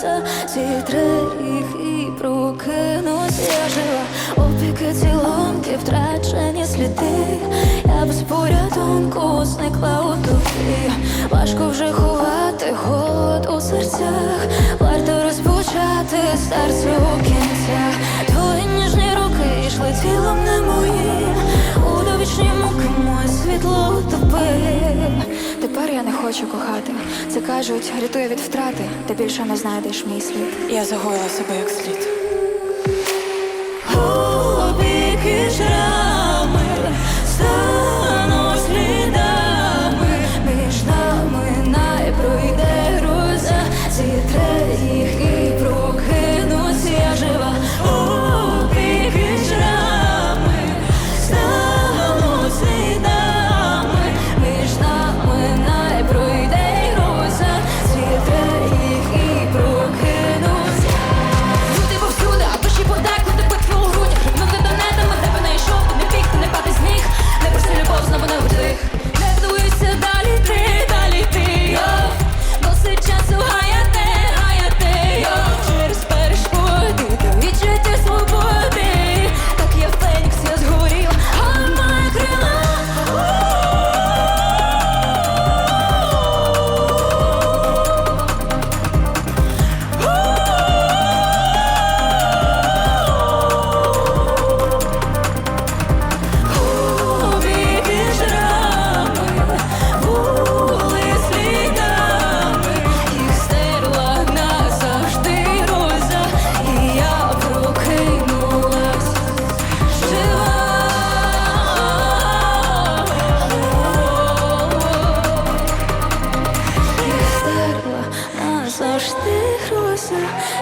фраза зітре їх і прокинусь Я жива. Опіки цілонки втрачені сліди, я б з порятунку зникла у духі, важко вже ховати ход у серцях, варто розпочати серцю. хочу кохати. Це кажуть, рятує від втрати, Ти більше не знайдеш мій слід. Я загоїла себе як слід.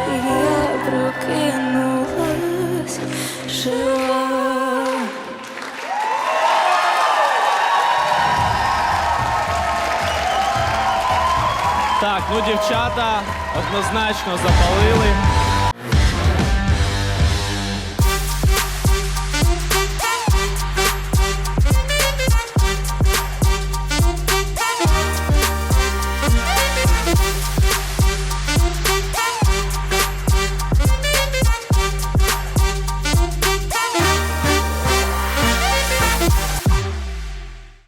я прокинулась. Так, ну дівчата однозначно запалили.